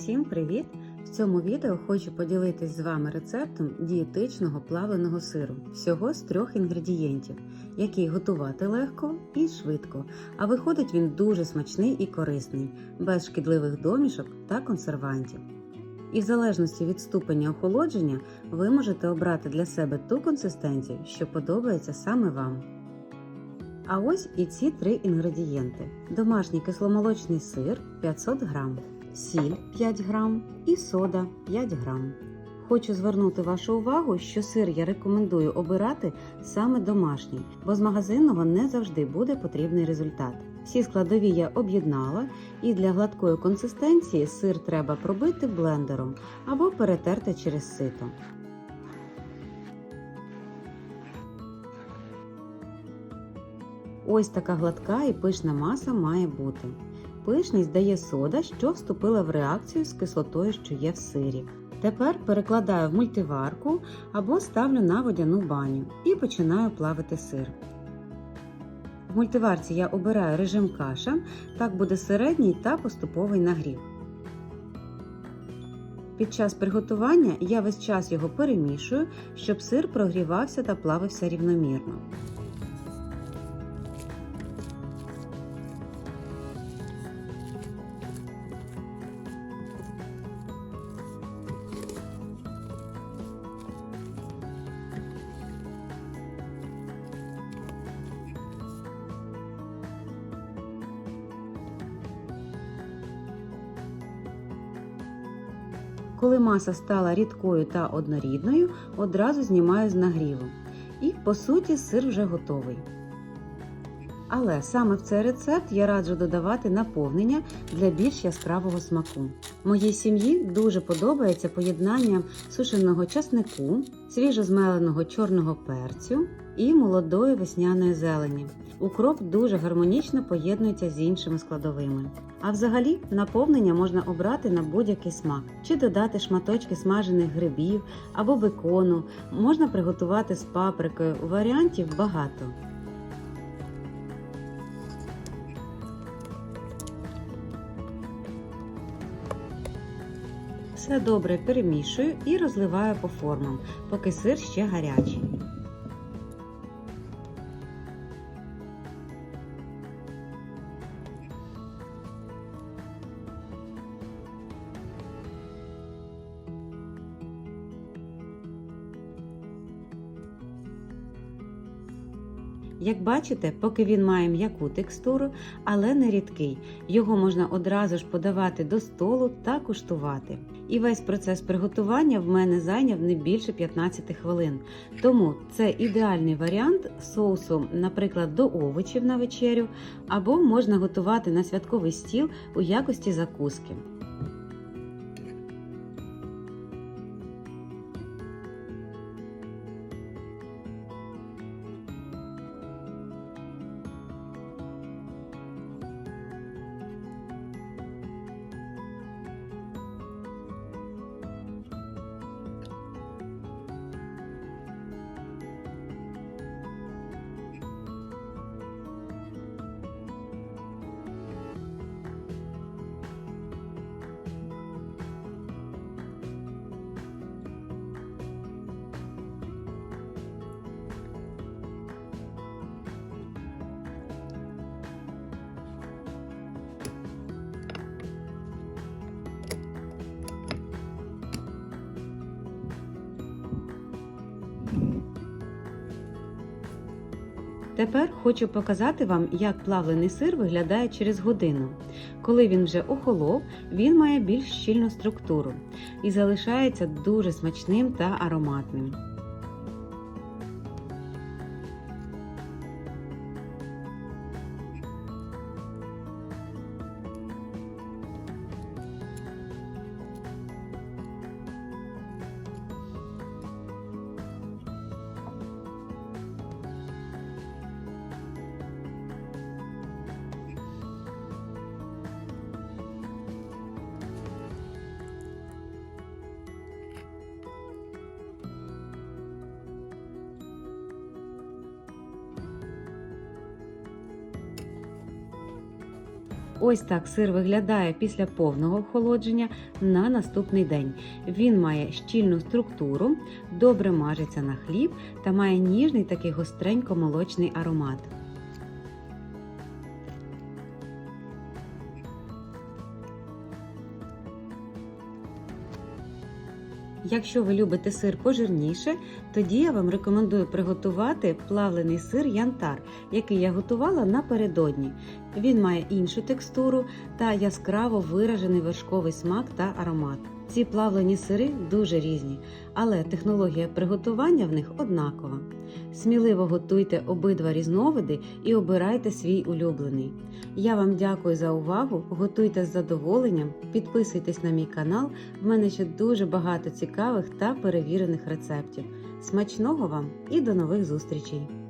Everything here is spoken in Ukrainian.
Всім привіт! В цьому відео хочу поділитись з вами рецептом дієтичного плавленого сиру всього з трьох інгредієнтів, який готувати легко і швидко. А виходить він дуже смачний і корисний, без шкідливих домішок та консервантів. І в залежності від ступеня охолодження ви можете обрати для себе ту консистенцію, що подобається саме вам. А ось і ці три інгредієнти: домашній кисломолочний сир 500 грам, сіль 5 грам і сода 5 грам. Хочу звернути вашу увагу, що сир я рекомендую обирати саме домашній, бо з магазинного не завжди буде потрібний результат. Всі складові я об'єднала, і для гладкої консистенції сир треба пробити блендером або перетерти через сито. Ось така гладка і пишна маса має бути. Пишність дає сода, що вступила в реакцію з кислотою, що є в сирі. Тепер перекладаю в мультиварку або ставлю на водяну баню і починаю плавити сир. В мультиварці я обираю режим каша, так буде середній та поступовий нагрів. Під час приготування я весь час його перемішую, щоб сир прогрівався та плавився рівномірно. Коли маса стала рідкою та однорідною, одразу знімаю з нагріву. І, по суті, сир вже готовий. Але саме в цей рецепт я раджу додавати наповнення для більш яскравого смаку. Моїй сім'ї дуже подобається поєднання сушеного часнику, свіжозмеленого чорного перцю і молодої весняної зелені. Укроп дуже гармонічно поєднується з іншими складовими. А взагалі наповнення можна обрати на будь-який смак, чи додати шматочки смажених грибів або бекону, можна приготувати з паприкою. Варіантів багато. Все добре перемішую і розливаю по формам, поки сир ще гарячий. Як бачите, поки він має м'яку текстуру, але не рідкий. Його можна одразу ж подавати до столу та куштувати. І весь процес приготування в мене зайняв не більше 15 хвилин. Тому це ідеальний варіант з соусом, наприклад, до овочів на вечерю, або можна готувати на святковий стіл у якості закуски. Тепер хочу показати вам, як плавлений сир виглядає через годину. Коли він вже охолов, він має більш щільну структуру і залишається дуже смачним та ароматним. Ось так сир виглядає після повного охолодження на наступний день. Він має щільну структуру, добре мажеться на хліб та має ніжний такий гостренько-молочний аромат. Якщо ви любите сир пожирніше, тоді я вам рекомендую приготувати плавлений сир янтар, який я готувала напередодні. Він має іншу текстуру та яскраво виражений вершковий смак та аромат. Ці плавлені сири дуже різні, але технологія приготування в них однакова. Сміливо готуйте обидва різновиди і обирайте свій улюблений. Я вам дякую за увагу. Готуйте з задоволенням, підписуйтесь на мій канал. В мене ще дуже багато цікавих та перевірених рецептів. Смачного вам і до нових зустрічей!